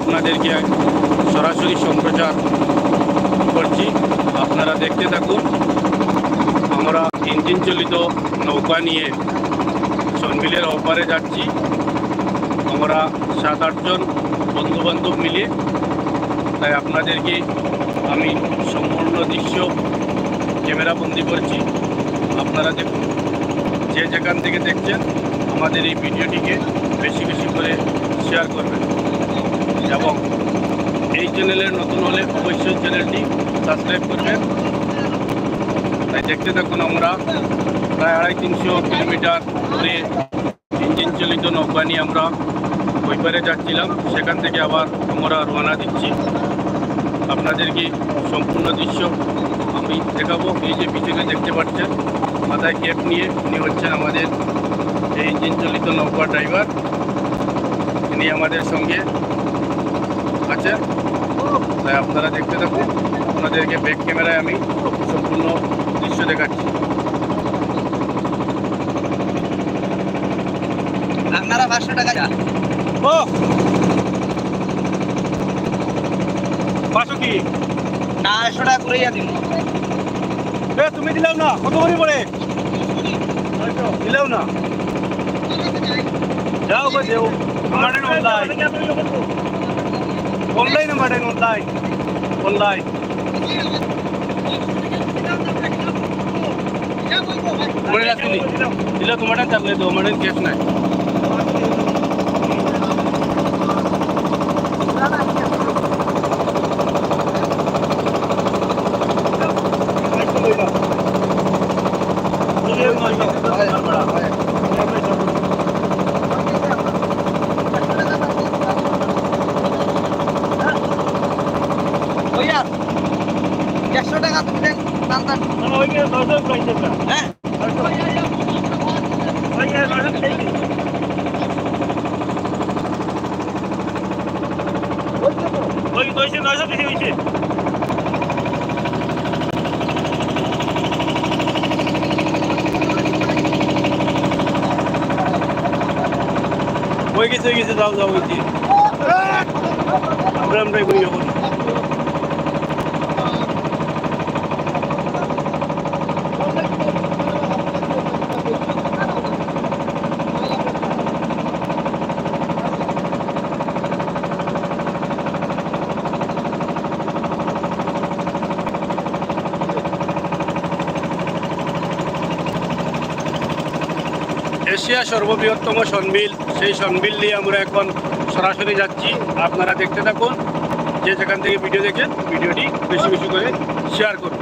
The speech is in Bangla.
আপনাদেরকে সরাসরি সম্প্রচার করছি। আপনারা দেখতে থাকুন, আমরা ইঞ্জিন চালিত নৌকা নিয়ে সনবিলের ওপারে যাচ্ছি। আমরা সাত আটজন বন্ধুবান্ধব মিলে, তাই আপনাদেরকে আমি সম্পূর্ণ দৃশ্য ক্যামেরাবন্দি করছি। আপনারা দেখুন, যে যেখান থেকে দেখছেন, আমাদের এই ভিডিওটিকে বেশি বেশি করে শেয়ার করবেন। এবং এই চ্যানেলের নতুন হলে অবশ্যই চ্যানেলটি সাবস্ক্রাইব করবেন। তাই দেখতে থাকুন আমরা। প্রায় আড়াই তিনশো কিলোমিটার দূরে ইঞ্জিন চালিত নৌকা নিয়ে আমরা ওইপারে যাচ্ছিলাম। সেখান থেকে আবার আমরা রওনা দিচ্ছি। আপনাদেরকে সম্পূর্ণ দৃশ্য আমি দেখাবো। এই যে পিছনে দেখতে পাচ্ছেন, মাথায় ক্যাপ নিয়ে উনি হচ্ছেন আমাদের এই ইঞ্জিন চালিত নৌকা ড্রাইভার তিনি আমাদের সঙ্গে আছে। তাই আপনারা দেখতে থাকুন। আপনাদেরকে ব্যাক ক্যামেরায় আমি সম্পূর্ণ দৃশ্য দেখাচ্ছি। আপনারা পাঁচশো টাকা যা ও! পাঁচশো কি? না আড়াইশো টাকা করে দিন এ তুমি দিলাও না কত করে পড়ে? দিলাও না। যাও গো দেও আমাদের অনলাইন আমাদের অনলাইন অনলাইন। মনে রাখছিনি तो তোমার চাপলে তো একশো টাকা তুমি দেন দামটা হ্যাঁ? হয়ে গেছে হয়ে গেছে যাও যাও হয়েছে আমরা আমরাই করি এখন এশিয়া সর্ববৃহত্তম সনবিল সেই সনবিল নিয়ে আমরা এখন সরাসরি যাচ্ছি। আপনারা দেখতে থাকুন, যে যেখান থেকে ভিডিও দেখেন, ভিডিওটি বেশি বেশি করে শেয়ার করুন।